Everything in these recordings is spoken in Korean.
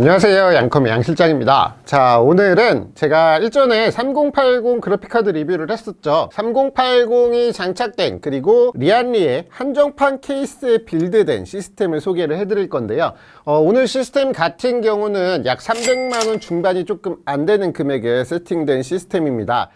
안녕하세요. 양컴의 양실장입니다. 자 오늘은 제가 일전에 3080 그래픽카드 리뷰를 했었죠. 3080이 장착된 그리고 리안리의 한정판 케이스에 빌드된 시스템을 소개를 해드릴 건데요. 어, 오늘 시스템 같은 경우는 약 300만원 중반이 조금 안 되는 금액에 세팅된 시스템입니다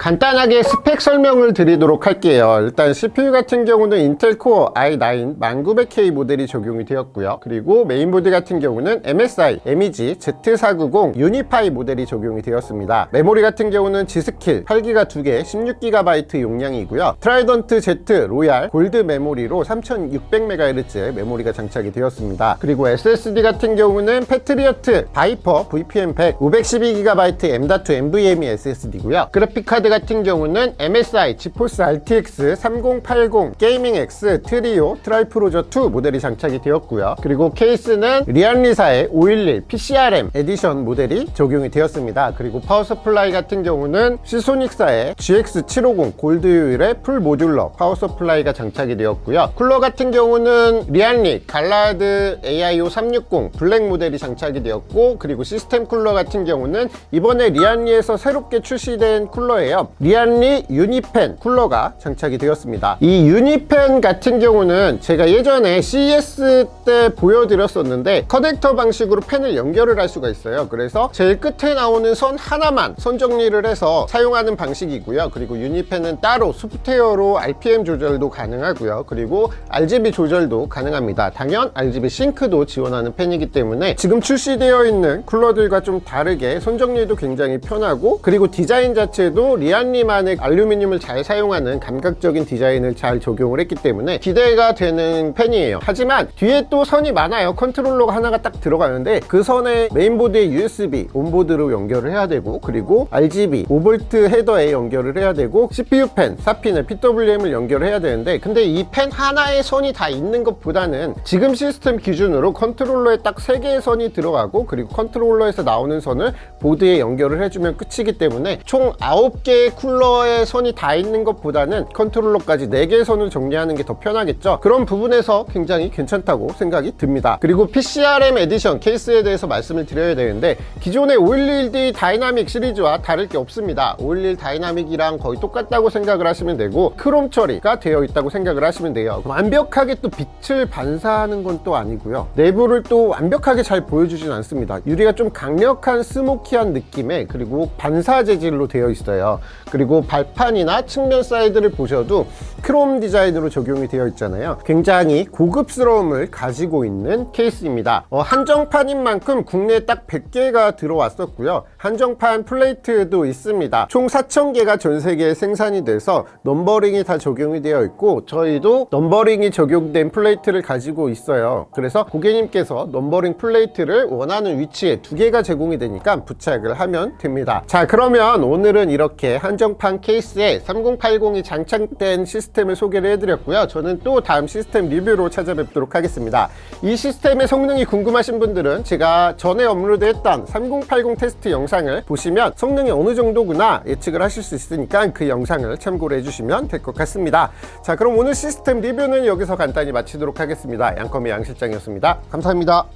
간단하게 스펙 설명을 드리도록 할게요. 일단 CPU 같은 경우는 인텔 코어 i9 1900K 모델이 적용이 되었고요. 그리고 메인보드 같은 경우는 MSI MEG Z490 유니파이 모델이 적용이 되었습니다. 메모리 같은 경우는 G스킬 8기가 2개 16GB 용량이고요. 트라이던트 Z 로얄 골드 메모리로 3600MHz 메모리가 장착이 되었습니다. 그리고 SSD 같은 경우는 패트리어트 바이퍼 VPN 100 512GB M.2 NVMe SSD고요. 그래픽 카드 같은 경우는 MSI 지포스 RTX 3080 게이밍 X 트리오 트라이프로저 2 모델이 장착이 되었고요. 그리고 케이스는 리안리사의 511 PCRM 에디션 모델이 적용이 되었습니다. 그리고 파워 서플라이 같은 경우는 시소닉사의 GX750 골드 요일의 풀 모듈러 파워 서플라이가 장착이 되었고요. 쿨러 같은 경우는 리안리 갈라드 AIO 360 블랙 모델이 장착이 되었고 그리고 시스템 쿨러 같은 경우는 이번에 리안리에서 새롭게 출시된 쿨러예요. 리안리 유니펜 쿨러가 장착이 되었습니다. 이 유니펜 같은 경우는 제가 예전에 CES 때 보여드렸었는데 커넥터 방식으로 펜을 연결을 할 수가 있어요. 그래서 제일 끝에 나오는 선 하나만 선 정리를 해서 사용하는 방식이고요. 그리고 유니펜은 따로 소프트웨어로 RPM 조절도 가능하고요. 그리고 RGB 조절도 가능합니다. 당연 RGB 싱크도 지원하는 펜이기 때문에 지금 출시되어 있는 쿨러들과 좀 다르게 손 정리도 굉장히 편하고 그리고 디자인 자체도 리 안리만의 알루미늄을 잘 사용하는 감각적인 디자인을 잘 적용을 했기 때문에 기대가 되는 펜이에요. 하지만 뒤에 또 선이 많아요. 컨트롤러가 하나가 딱 들어가는데 그 선에 메인보드에 USB 온보드로 연결을 해야 되고 그리고 RGB 5V 헤더에 연결을 해야 되고 CPU 펜, 4핀에 PWM을 연결해야 되는데 근데 이 펜 하나에 선이 다 있는 것보다는 지금 시스템 기준으로 컨트롤러에 딱 3개의 선이 들어가고 그리고 컨트롤러에서 나오는 선을 보드에 연결을 해주면 끝이기 때문에 총 9 쿨러에 선이 다 있는 것보다는 컨트롤러까지 4개의 선을 정리하는 게 더 편하겠죠? 그런 부분에서 굉장히 괜찮다고 생각이 듭니다. 그리고 PCRM 에디션 케이스에 대해서 말씀을 드려야 되는데 기존의 511D 다이나믹 시리즈와 다를 게 없습니다. 511 다이나믹이랑 거의 똑같다고 생각을 하시면 되고 크롬 처리가 되어 있다고 생각을 하시면 돼요. 완벽하게 또 빛을 반사하는 건 또 아니고요. 내부를 또 완벽하게 잘 보여주진 않습니다. 유리가 좀 강력한 스모키한 느낌의 그리고 반사 재질로 되어 있어요 그리고 발판이나 측면 사이드를 보셔도 크롬 디자인으로 적용이 되어 있잖아요. 굉장히 고급스러움을 가지고 있는 케이스입니다. 어, 한정판인 만큼 국내에 딱 100개가 들어왔었고요. 한정판 플레이트도 있습니다. 총 4,000개가 전 세계에 생산이 돼서 넘버링이 다 적용이 되어 있고 저희도 넘버링이 적용된 플레이트를 가지고 있어요. 그래서 고객님께서 넘버링 플레이트를 원하는 위치에 두 개가 제공이 되니까 부착을 하면 됩니다. 자 그러면 오늘은 이렇게 한정판 케이스에 3080이 장착된 시스템을 소개를 해드렸고요. 저는 또 다음 시스템 리뷰로 찾아뵙도록 하겠습니다. 이 시스템의 성능이 궁금하신 분들은 제가 전에 업로드했던 3080 테스트 영상을 보시면 성능이 어느 정도구나 예측을 하실 수 있으니까 그 영상을 참고를 해주시면 될 것 같습니다. 자 그럼 오늘 시스템 리뷰는 여기서 간단히 마치도록 하겠습니다. 양컴의 양실장이었습니다. 감사합니다